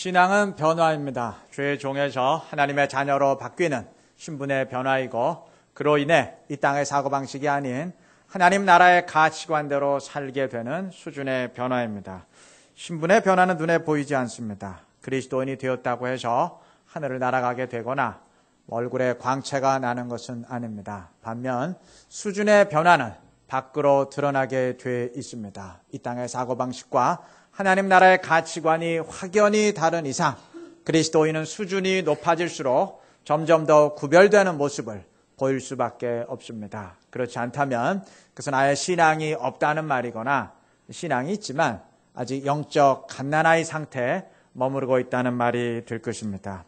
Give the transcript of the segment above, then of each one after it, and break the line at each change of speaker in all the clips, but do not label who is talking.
신앙은 변화입니다. 죄의 종에서 하나님의 자녀로 바뀌는 신분의 변화이고 그로 인해 이 땅의 사고방식이 아닌 하나님 나라의 가치관대로 살게 되는 수준의 변화입니다. 신분의 변화는 눈에 보이지 않습니다. 그리스도인이 되었다고 해서 하늘을 날아가게 되거나 얼굴에 광채가 나는 것은 아닙니다. 반면 수준의 변화는 밖으로 드러나게 돼 있습니다. 이 땅의 사고방식과 하나님 나라의 가치관이 확연히 다른 이상 그리스도인은 수준이 높아질수록 점점 더 구별되는 모습을 보일 수밖에 없습니다. 그렇지 않다면 그것은 아예 신앙이 없다는 말이거나 신앙이 있지만 아직 영적 갓난아이 상태에 머무르고 있다는 말이 될 것입니다.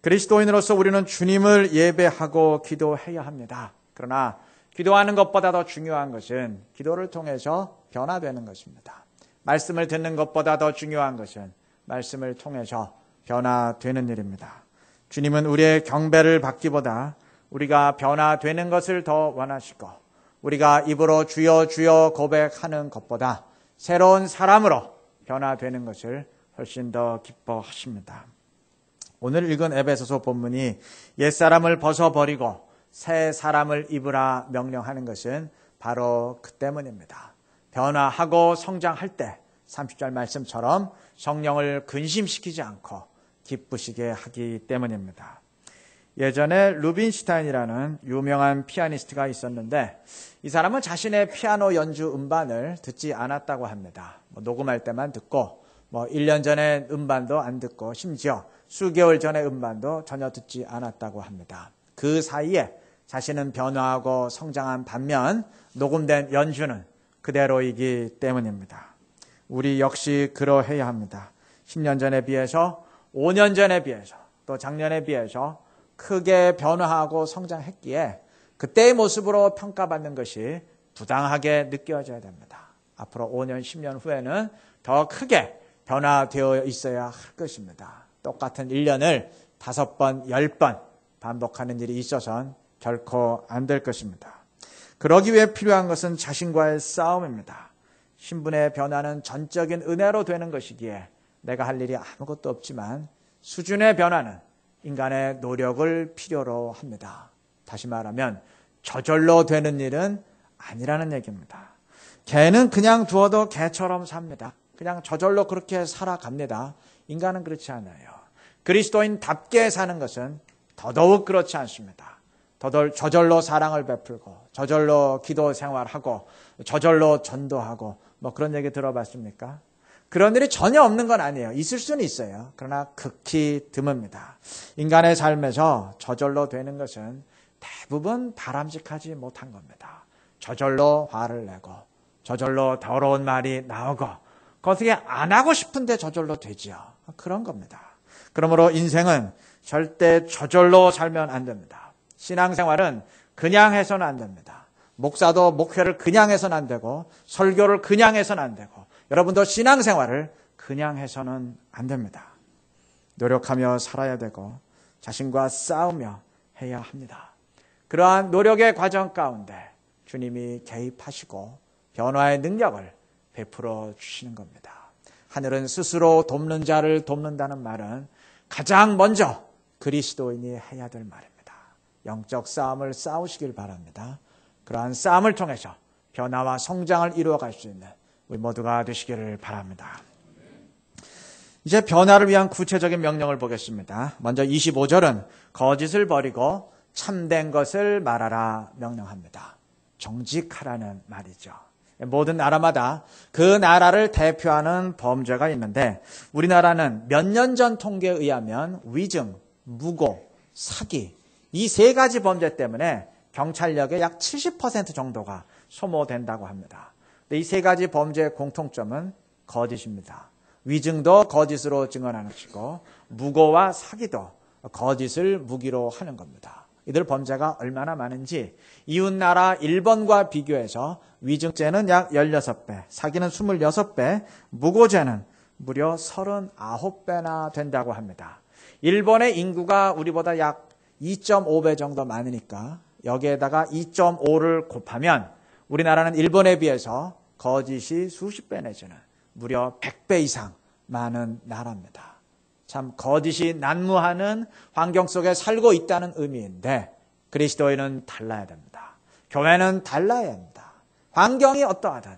그리스도인으로서 우리는 주님을 예배하고 기도해야 합니다. 그러나 기도하는 것보다 더 중요한 것은 기도를 통해서 변화되는 것입니다. 말씀을 듣는 것보다 더 중요한 것은 말씀을 통해서 변화되는 일입니다. 주님은 우리의 경배를 받기보다 우리가 변화되는 것을 더 원하시고 우리가 입으로 주여 주여 고백하는 것보다 새로운 사람으로 변화되는 것을 훨씬 더 기뻐하십니다. 오늘 읽은 에베소서 본문이 옛사람을 벗어버리고 새 사람을 입으라 명령하는 것은 바로 그 때문입니다. 변화하고 성장할 때 30절 말씀처럼 성령을 근심시키지 않고 기쁘시게 하기 때문입니다. 예전에 루빈슈타인이라는 유명한 피아니스트가 있었는데 이 사람은 자신의 피아노 연주 음반을 듣지 않았다고 합니다. 뭐 녹음할 때만 듣고 뭐 1년 전에 음반도 안 듣고 심지어 수개월 전에 음반도 전혀 듣지 않았다고 합니다. 그 사이에 자신은 변화하고 성장한 반면 녹음된 연주는 그대로이기 때문입니다. 우리 역시 그러해야 합니다. 10년 전에 비해서 5년 전에 비해서 또 작년에 비해서 크게 변화하고 성장했기에 그때의 모습으로 평가받는 것이 부당하게 느껴져야 됩니다. 앞으로 5년, 10년 후에는 더 크게 변화되어 있어야 할 것입니다. 똑같은 1년을 다섯 번, 열 번 반복하는 일이 있어선 결코 안 될 것입니다. 그러기 위해 필요한 것은 자신과의 싸움입니다. 신분의 변화는 전적인 은혜로 되는 것이기에 내가 할 일이 아무것도 없지만 수준의 변화는 인간의 노력을 필요로 합니다. 다시 말하면 저절로 되는 일은 아니라는 얘기입니다. 개는 그냥 두어도 개처럼 삽니다. 그냥 저절로 그렇게 살아갑니다. 인간은 그렇지 않아요. 그리스도인답게 사는 것은 더더욱 그렇지 않습니다. 저절로 사랑을 베풀고 저절로 기도 생활하고 저절로 전도하고 뭐 그런 얘기 들어봤습니까? 그런 일이 전혀 없는 건 아니에요. 있을 수는 있어요. 그러나 극히 드뭅니다. 인간의 삶에서 저절로 되는 것은 대부분 바람직하지 못한 겁니다. 저절로 화를 내고 저절로 더러운 말이 나오고 어떻게 안 하고 싶은데 저절로 되지요. 그런 겁니다. 그러므로 인생은 절대 저절로 살면 안 됩니다. 신앙생활은 그냥 해서는 안 됩니다. 목사도 목회를 그냥 해서는 안 되고 설교를 그냥 해서는 안 되고 여러분도 신앙생활을 그냥 해서는 안 됩니다. 노력하며 살아야 되고 자신과 싸우며 해야 합니다. 그러한 노력의 과정 가운데 주님이 개입하시고 변화의 능력을 베풀어 주시는 겁니다. 하늘은 스스로 돕는 자를 돕는다는 말은 가장 먼저 그리스도인이 해야 될 말입니다. 영적 싸움을 싸우시길 바랍니다. 그러한 싸움을 통해서 변화와 성장을 이루어갈 수 있는 우리 모두가 되시기를 바랍니다. 이제 변화를 위한 구체적인 명령을 보겠습니다. 먼저 25절은 거짓을 버리고 참된 것을 말하라 명령합니다. 정직하라는 말이죠. 모든 나라마다 그 나라를 대표하는 범죄가 있는데 우리나라는 몇 년 전 통계에 의하면 위증, 무고, 사기 이 세 가지 범죄 때문에 경찰력의 약 70% 정도가 소모된다고 합니다. 이 세 가지 범죄의 공통점은 거짓입니다. 위증도 거짓으로 증언하는 것이고 무고와 사기도 거짓을 무기로 하는 겁니다. 이들 범죄가 얼마나 많은지 이웃나라 일본과 비교해서 위증죄는 약 16배, 사기는 26배, 무고죄는 무려 39배나 된다고 합니다. 일본의 인구가 우리보다 약 2.5배 정도 많으니까 여기에다가 2.5를 곱하면 우리나라는 일본에 비해서 거짓이 수십 배 내지는 무려 100배 이상 많은 나라입니다. 참 거짓이 난무하는 환경 속에 살고 있다는 의미인데 그리스도인은 달라야 됩니다. 교회는 달라야 합니다. 환경이 어떠하든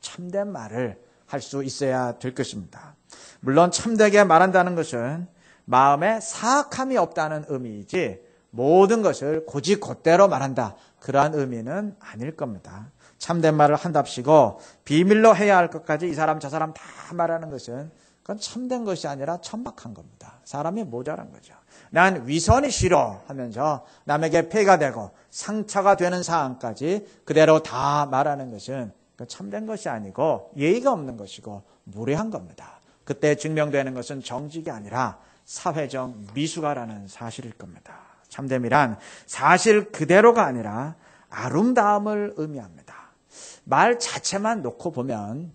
참된 말을 할 수 있어야 될 것입니다. 물론 참되게 말한다는 것은 마음에 사악함이 없다는 의미이지 모든 것을 고지 곧대로 말한다. 그러한 의미는 아닐 겁니다. 참된 말을 한답시고 비밀로 해야 할 것까지 이 사람 저 사람 다 말하는 것은 그건 참된 것이 아니라 천박한 겁니다. 사람이 모자란 거죠. 난 위선이 싫어 하면서 남에게 폐가 되고 상처가 되는 상황까지 그대로 다 말하는 것은 참된 것이 아니고 예의가 없는 것이고 무례한 겁니다. 그때 증명되는 것은 정직이 아니라 사회적 미숙아라는 사실일 겁니다. 참됨이란 사실 그대로가 아니라 아름다움을 의미합니다. 말 자체만 놓고 보면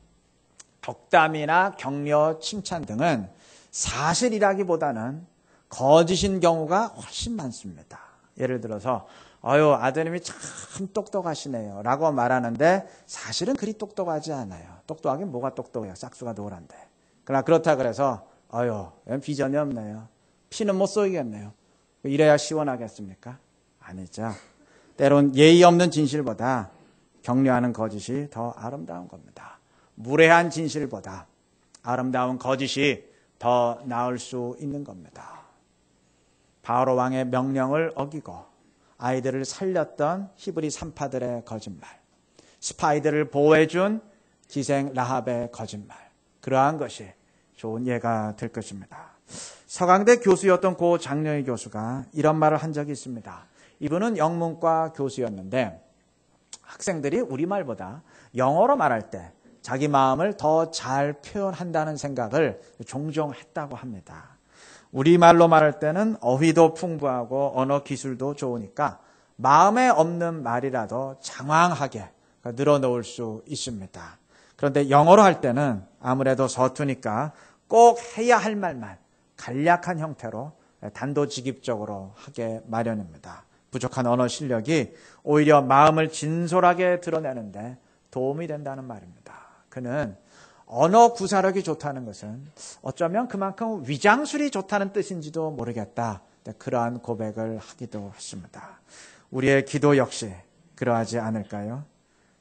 덕담이나 격려, 칭찬 등은 사실이라기보다는 거짓인 경우가 훨씬 많습니다. 예를 들어서 어유 아드님이 참 똑똑하시네요. 라고 말하는데 사실은 그리 똑똑하지 않아요. 똑똑하긴 뭐가 똑똑해요. 싹수가 노란데. 그러나 그렇다 그래서 어유 비전이 없네요. 피는 못 쏘이겠네요. 이래야 시원하겠습니까? 아니죠. 때론 예의 없는 진실보다 격려하는 거짓이 더 아름다운 겁니다. 무례한 진실보다 아름다운 거짓이 더 나을 수 있는 겁니다. 바로 왕의 명령을 어기고 아이들을 살렸던 히브리 산파들의 거짓말, 스파이들을 보호해준 기생 라합의 거짓말, 그러한 것이 좋은 예가 될 것입니다. 서강대 교수였던 고 장려희 교수가 이런 말을 한 적이 있습니다. 이분은 영문과 교수였는데 학생들이 우리말보다 영어로 말할 때 자기 마음을 더 잘 표현한다는 생각을 종종 했다고 합니다. 우리말로 말할 때는 어휘도 풍부하고 언어 기술도 좋으니까 마음에 없는 말이라도 장황하게 늘어놓을 수 있습니다. 그런데 영어로 할 때는 아무래도 서투니까 꼭 해야 할 말만 간략한 형태로 단도직입적으로 하게 마련입니다. 부족한 언어 실력이 오히려 마음을 진솔하게 드러내는데 도움이 된다는 말입니다. 그는 언어 구사력이 좋다는 것은 어쩌면 그만큼 위장술이 좋다는 뜻인지도 모르겠다. 그러한 고백을 하기도 했습니다. 우리의 기도 역시 그러하지 않을까요?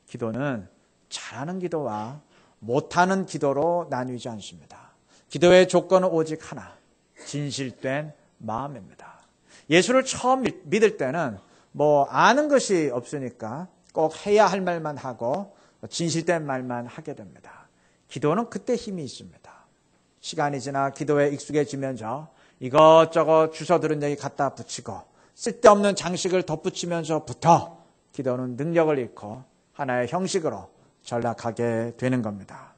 기도는 잘하는 기도와 못하는 기도로 나뉘지 않습니다. 기도의 조건은 오직 하나, 진실된 마음입니다. 예수를 처음 믿을 때는 뭐 아는 것이 없으니까 꼭 해야 할 말만 하고 진실된 말만 하게 됩니다. 기도는 그때 힘이 있습니다. 시간이 지나 기도에 익숙해지면서 이것저것 주워 들은 얘기 갖다 붙이고 쓸데없는 장식을 덧붙이면서부터 기도는 능력을 잃고 하나의 형식으로 전락하게 되는 겁니다.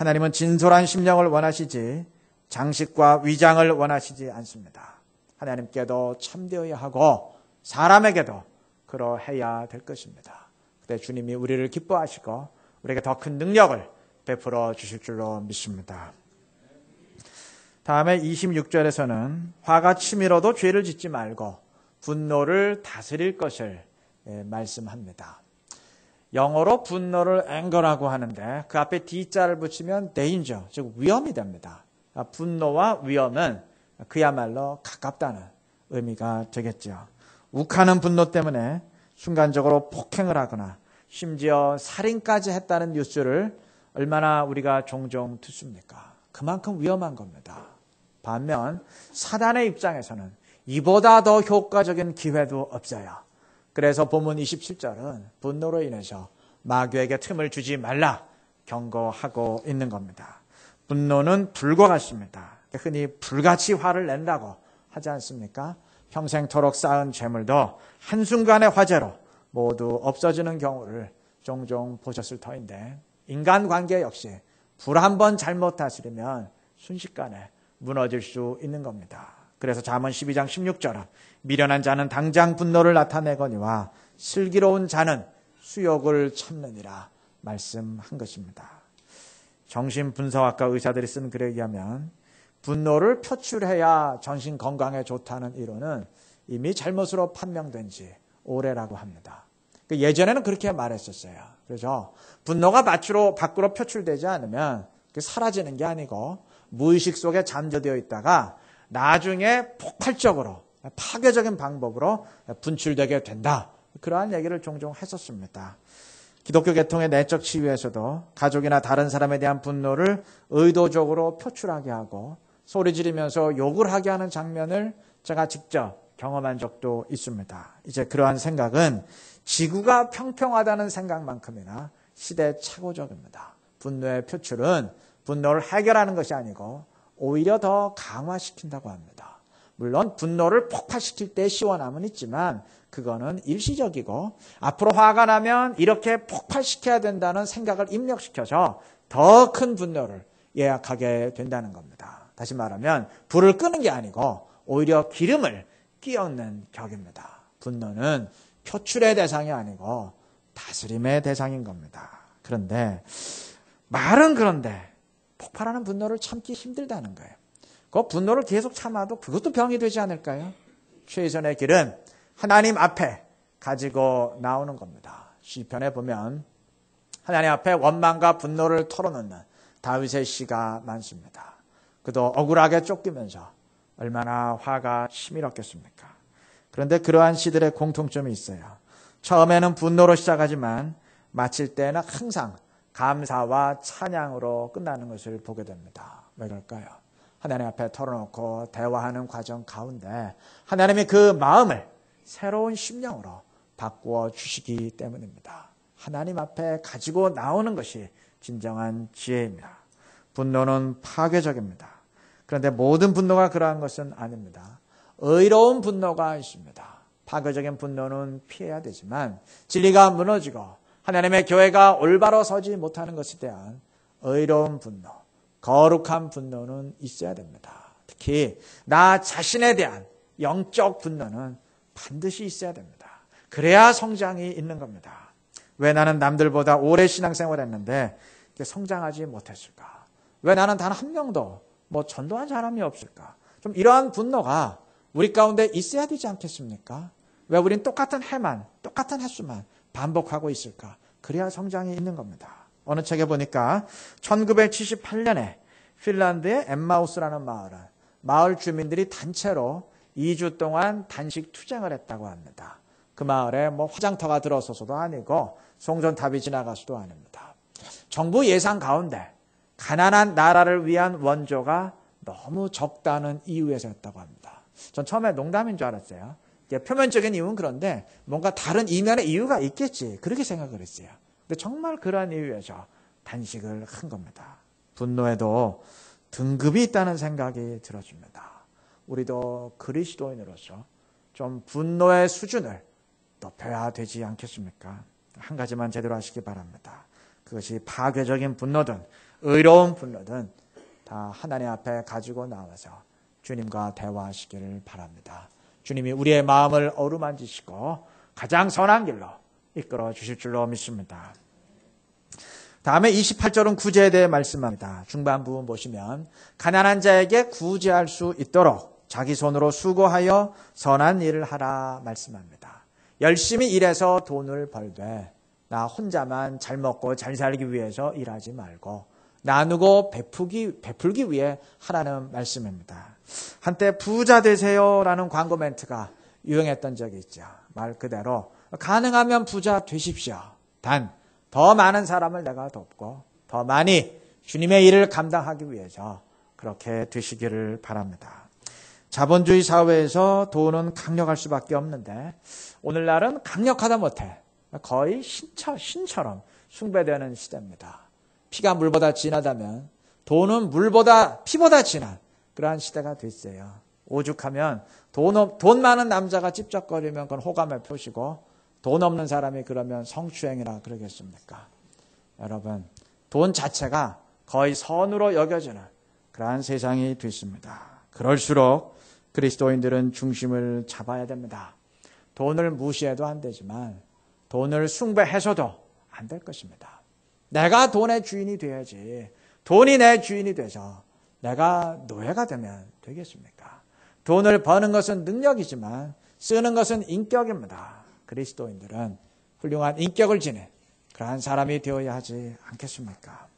하나님은 진솔한 심령을 원하시지 장식과 위장을 원하시지 않습니다. 하나님께도 참되어야 하고 사람에게도 그러해야 될 것입니다. 그때 주님이 우리를 기뻐하시고 우리에게 더 큰 능력을 베풀어 주실 줄로 믿습니다. 다음에 26절에서는 화가 치밀어도 죄를 짓지 말고 분노를 다스릴 것을 예, 말씀합니다. 영어로 분노를 앵거라고 하는데 그 앞에 D자를 붙이면 danger, 즉 위험이 됩니다. 아, 분노와 위험은 그야말로 가깝다는 의미가 되겠죠. 욱하는 분노 때문에 순간적으로 폭행을 하거나 심지어 살인까지 했다는 뉴스를 얼마나 우리가 종종 듣습니까? 그만큼 위험한 겁니다. 반면 사단의 입장에서는 이보다 더 효과적인 기회도 없어요. 그래서 본문 27절은 분노로 인해서 마귀에게 틈을 주지 말라 경고하고 있는 겁니다. 분노는 불과 같습니다. 흔히 불같이 화를 낸다고 하지 않습니까? 평생토록 쌓은 재물도 한순간의 화재로 모두 없어지는 경우를 종종 보셨을 터인데 인간관계 역시 불 한 번 잘못 다스리면 순식간에 무너질 수 있는 겁니다. 그래서 잠언 12장 16절은 미련한 자는 당장 분노를 나타내거니와 슬기로운 자는 수욕을 참느니라 말씀한 것입니다. 정신분석학과 의사들이 쓴 글에 의하면 분노를 표출해야 정신 건강에 좋다는 이론은 이미 잘못으로 판명된 지 오래라고 합니다. 그 예전에는 그렇게 말했었어요. 그래서 분노가 밖으로, 밖으로 표출되지 않으면 사라지는 게 아니고 무의식 속에 잠재되어 있다가 나중에 폭발적으로 파괴적인 방법으로 분출되게 된다. 그러한 얘기를 종종 했었습니다. 기독교 계통의 내적 치유에서도 가족이나 다른 사람에 대한 분노를 의도적으로 표출하게 하고 소리 지르면서 욕을 하게 하는 장면을 제가 직접 경험한 적도 있습니다. 이제 그러한 생각은 지구가 평평하다는 생각만큼이나 시대착오적입니다. 분노의 표출은 분노를 해결하는 것이 아니고 오히려 더 강화시킨다고 합니다. 물론 분노를 폭발시킬 때 시원함은 있지만 그거는 일시적이고 앞으로 화가 나면 이렇게 폭발시켜야 된다는 생각을 입력시켜서 더 큰 분노를 예약하게 된다는 겁니다. 다시 말하면 불을 끄는 게 아니고 오히려 기름을 끼얹는 격입니다. 분노는 표출의 대상이 아니고 다스림의 대상인 겁니다. 그런데 말은 그런데 폭발하는 분노를 참기 힘들다는 거예요. 그 분노를 계속 참아도 그것도 병이 되지 않을까요? 최선의 길은 하나님 앞에 가지고 나오는 겁니다. 시편에 보면 하나님 앞에 원망과 분노를 털어놓는 다윗의 시가 많습니다. 그도 억울하게 쫓기면서 얼마나 화가 치밀었겠습니까? 그런데 그러한 시들의 공통점이 있어요. 처음에는 분노로 시작하지만 마칠 때는 항상 감사와 찬양으로 끝나는 것을 보게 됩니다. 왜 그럴까요? 하나님 앞에 털어놓고 대화하는 과정 가운데 하나님의 그 마음을 새로운 심령으로 바꾸어 주시기 때문입니다. 하나님 앞에 가지고 나오는 것이 진정한 지혜입니다. 분노는 파괴적입니다. 그런데 모든 분노가 그러한 것은 아닙니다. 의로운 분노가 있습니다. 파괴적인 분노는 피해야 되지만 진리가 무너지고 하나님의 교회가 올바로 서지 못하는 것에 대한 의로운 분노, 거룩한 분노는 있어야 됩니다. 특히 나 자신에 대한 영적 분노는 반드시 있어야 됩니다. 그래야 성장이 있는 겁니다. 왜 나는 남들보다 오래 신앙생활 했는데 성장하지 못했을까? 왜 나는 단 한 명도 뭐 전도한 사람이 없을까? 좀 이러한 분노가 우리 가운데 있어야 되지 않겠습니까? 왜 우린 똑같은 해만, 똑같은 횟수만 반복하고 있을까? 그래야 성장이 있는 겁니다. 어느 책에 보니까 1978년에 핀란드의 엠마우스라는 마을은 마을 주민들이 단체로 2주 동안 단식 투쟁을 했다고 합니다. 그 마을에 뭐 화장터가 들어서서도 아니고 송전탑이 지나가서도 아닙니다. 정부 예상 가운데 가난한 나라를 위한 원조가 너무 적다는 이유에서였다고 합니다. 전 처음에 농담인 줄 알았어요. 표면적인 이유는 그런데 뭔가 다른 이면의 이유가 있겠지. 그렇게 생각을 했어요. 근데 정말 그러한 이유에서 단식을 한 겁니다. 분노에도 등급이 있다는 생각이 들어집니다. 우리도 그리스도인으로서 좀 분노의 수준을 높여야 되지 않겠습니까? 한 가지만 제대로 하시기 바랍니다. 그것이 파괴적인 분노든 의로운 분노든 다 하나님 앞에 가지고 나와서 주님과 대화하시기를 바랍니다. 주님이 우리의 마음을 어루만지시고 가장 선한 길로 이끌어 주실 줄로 믿습니다. 다음에 28절은 구제에 대해 말씀합니다. 중반 부분 보시면 가난한 자에게 구제할 수 있도록 자기 손으로 수고하여 선한 일을 하라 말씀합니다. 열심히 일해서 돈을 벌되 나 혼자만 잘 먹고 잘 살기 위해서 일하지 말고 나누고 베풀기, 베풀기 위해 하라는 말씀입니다. 한때 부자 되세요라는 광고 멘트가 유행했던 적이 있죠. 말 그대로 가능하면 부자 되십시오. 단 더 많은 사람을 내가 돕고 더 많이 주님의 일을 감당하기 위해서 그렇게 되시기를 바랍니다. 자본주의 사회에서 돈은 강력할 수밖에 없는데 오늘날은 강력하다 못해 거의 신처, 신처럼 숭배되는 시대입니다. 피가 물보다 진하다면 돈은 물보다 피보다 진한 그러한 시대가 됐어요. 오죽하면 돈, 돈 많은 남자가 찝쩍거리면 그건 호감의 표시고 돈 없는 사람이 그러면 성추행이라 그러겠습니까? 여러분, 돈 자체가 거의 선으로 여겨지는 그러한 세상이 됐습니다. 그럴수록 그리스도인들은 중심을 잡아야 됩니다. 돈을 무시해도 안 되지만 돈을 숭배해서도 안 될 것입니다. 내가 돈의 주인이 돼야지. 돈이 내 주인이 돼서 내가 노예가 되면 되겠습니까? 돈을 버는 것은 능력이지만 쓰는 것은 인격입니다. 그리스도인들은 훌륭한 인격을 지닌 그러한 사람이 되어야 하지 않겠습니까?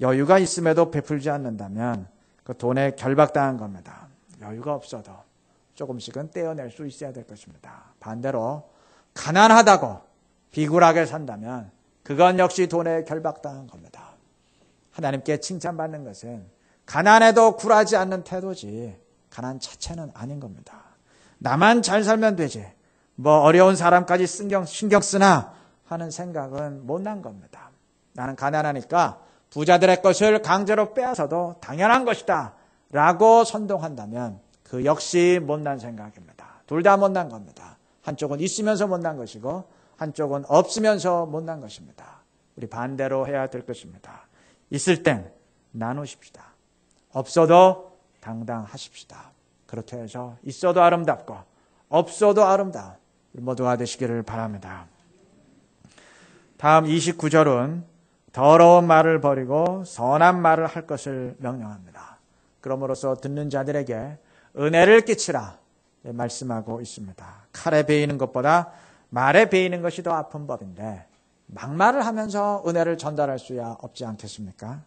여유가 있음에도 베풀지 않는다면 그 돈에 결박당한 겁니다. 여유가 없어도 조금씩은 떼어낼 수 있어야 될 것입니다. 반대로 가난하다고 비굴하게 산다면 그건 역시 돈에 결박당한 겁니다. 하나님께 칭찬받는 것은 가난해도 굴하지 않는 태도지 가난 자체는 아닌 겁니다. 나만 잘 살면 되지. 뭐 어려운 사람까지 신경, 신경 쓰나 하는 생각은 못난 겁니다. 나는 가난하니까 부자들의 것을 강제로 빼앗아도 당연한 것이다. 라고 선동한다면 그 역시 못난 생각입니다. 둘 다 못난 겁니다. 한쪽은 있으면서 못난 것이고 한쪽은 없으면서 못난 것입니다. 우리 반대로 해야 될 것입니다. 있을 땐 나누십시다. 없어도 당당하십시다. 그렇게 해서 있어도 아름답고 없어도 아름다운 모두가 되시기를 바랍니다. 다음 29절은 더러운 말을 버리고 선한 말을 할 것을 명령합니다. 그러므로서 듣는 자들에게 은혜를 끼치라 말씀하고 있습니다. 칼에 베이는 것보다 말에 베이는 것이 더 아픈 법인데 막말을 하면서 은혜를 전달할 수야 없지 않겠습니까?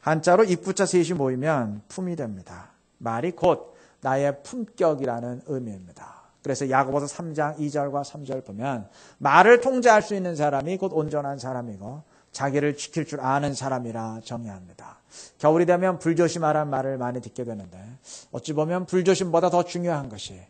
한자로 입구자 셋이 모이면 품이 됩니다. 말이 곧 나의 품격이라는 의미입니다. 그래서 야고보서 3장 2절과 3절 보면 말을 통제할 수 있는 사람이 곧 온전한 사람이고 자기를 지킬 줄 아는 사람이라 정의합니다. 겨울이 되면 불조심하라는 말을 많이 듣게 되는데 어찌 보면 불조심보다 더 중요한 것이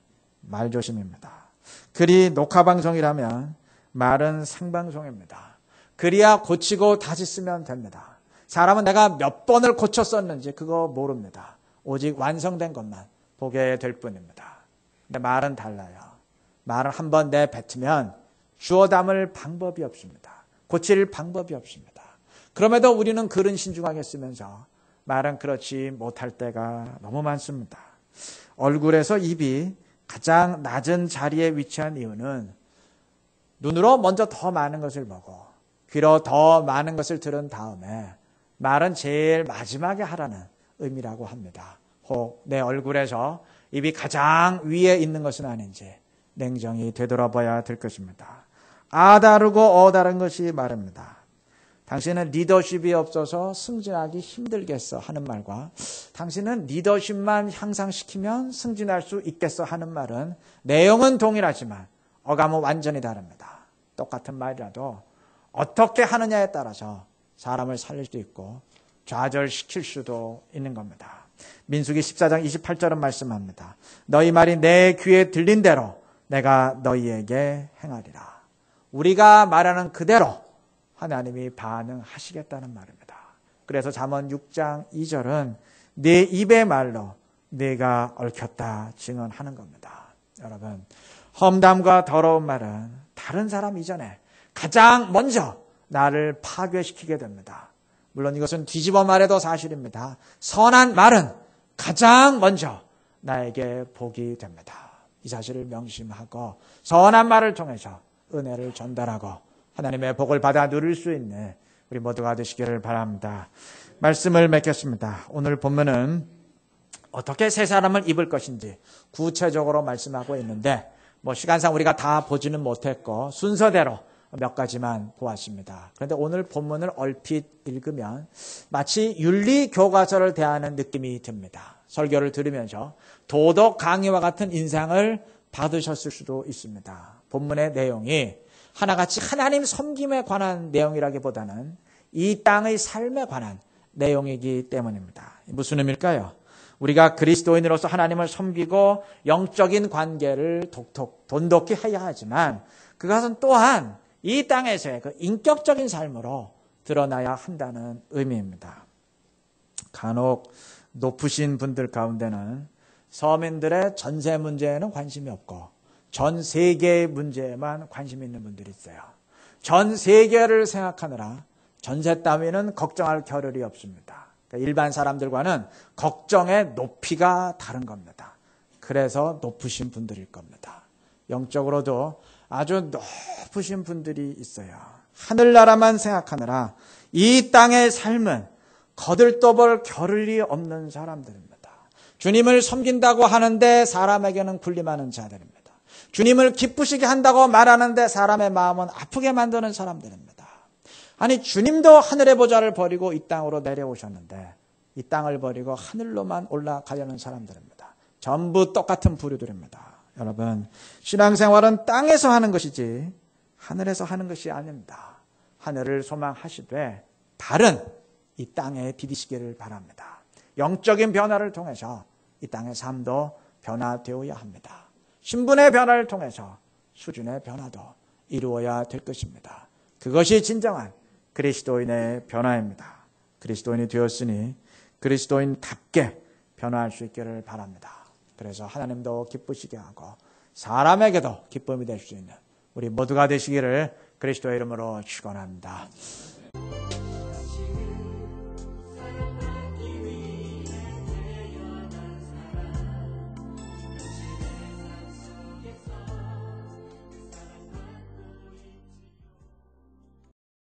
말조심입니다. 글이 녹화방송이라면 말은 생방송입니다. 글이야 고치고 다시 쓰면 됩니다. 사람은 내가 몇 번을 고쳤었는지 그거 모릅니다. 오직 완성된 것만 보게 될 뿐입니다. 근데 말은 달라요. 말은 한번 내뱉으면 주워 담을 방법이 없습니다. 고칠 방법이 없습니다. 그럼에도 우리는 글은 신중하게 쓰면서 말은 그렇지 못할 때가 너무 많습니다. 얼굴에서 입이 가장 낮은 자리에 위치한 이유는 눈으로 먼저 더 많은 것을 보고 귀로 더 많은 것을 들은 다음에 말은 제일 마지막에 하라는 의미라고 합니다. 혹 내 얼굴에서 입이 가장 위에 있는 것은 아닌지 냉정히 되돌아봐야 될 것입니다. 아 다르고 어 다른 것이 말입니다. 당신은 리더십이 없어서 승진하기 힘들겠어 하는 말과 당신은 리더십만 향상시키면 승진할 수 있겠어 하는 말은 내용은 동일하지만 어감은 완전히 다릅니다. 똑같은 말이라도 어떻게 하느냐에 따라서 사람을 살릴 수도 있고 좌절시킬 수도 있는 겁니다. 민수기 14장 28절은 말씀합니다. 너희 말이 내 귀에 들린 대로 내가 너희에게 행하리라. 우리가 말하는 그대로 하나님이 반응하시겠다는 말입니다. 그래서 잠언 6장 2절은 내 입의 말로 내가 얽혔다 증언하는 겁니다. 여러분, 험담과 더러운 말은 다른 사람 이전에 가장 먼저 나를 파괴시키게 됩니다. 물론 이것은 뒤집어 말해도 사실입니다. 선한 말은 가장 먼저 나에게 복이 됩니다. 이 사실을 명심하고 선한 말을 통해서 은혜를 전달하고 하나님의 복을 받아 누릴 수 있는 우리 모두가 되시기를 바랍니다. 말씀을 맺겠습니다. 오늘 본문은 어떻게 새 사람을 입을 것인지 구체적으로 말씀하고 있는데 뭐 시간상 우리가 다 보지는 못했고 순서대로 몇 가지만 보았습니다. 그런데 오늘 본문을 얼핏 읽으면 마치 윤리 교과서를 대하는 느낌이 듭니다. 설교를 들으면서 도덕 강의와 같은 인상을 받으셨을 수도 있습니다. 본문의 내용이 하나같이 하나님 섬김에 관한 내용이라기보다는 이 땅의 삶에 관한 내용이기 때문입니다. 무슨 의미일까요? 우리가 그리스도인으로서 하나님을 섬기고 영적인 관계를 독톡, 돈독히 해야 하지만 그것은 또한 이 땅에서의 그 인격적인 삶으로 드러나야 한다는 의미입니다. 간혹 높으신 분들 가운데는 서민들의 전세 문제에는 관심이 없고 전 세계의 문제에만 관심 있는 분들이 있어요. 전 세계를 생각하느라 전세 따위는 걱정할 겨를이 없습니다. 그러니까 일반 사람들과는 걱정의 높이가 다른 겁니다. 그래서 높으신 분들일 겁니다. 영적으로도 아주 높으신 분들이 있어요. 하늘나라만 생각하느라 이 땅의 삶은 거들떠볼 겨를이 없는 사람들입니다. 주님을 섬긴다고 하는데 사람에게는 군림하는 자들입니다. 주님을 기쁘시게 한다고 말하는데 사람의 마음은 아프게 만드는 사람들입니다. 아니 주님도 하늘의 보좌를 버리고 이 땅으로 내려오셨는데 이 땅을 버리고 하늘로만 올라가려는 사람들입니다. 전부 똑같은 부류들입니다. 여러분, 신앙생활은 땅에서 하는 것이지 하늘에서 하는 것이 아닙니다. 하늘을 소망하시되 다른 이 땅에 디디시기를 바랍니다. 영적인 변화를 통해서 이 땅의 삶도 변화되어야 합니다. 신분의 변화를 통해서 수준의 변화도 이루어야 될 것입니다. 그것이 진정한 그리스도인의 변화입니다. 그리스도인이 되었으니 그리스도인답게 변화할 수 있기를 바랍니다. 그래서 하나님도 기쁘시게 하고 사람에게도 기쁨이 될 수 있는 우리 모두가 되시기를 그리스도의 이름으로 축원합니다.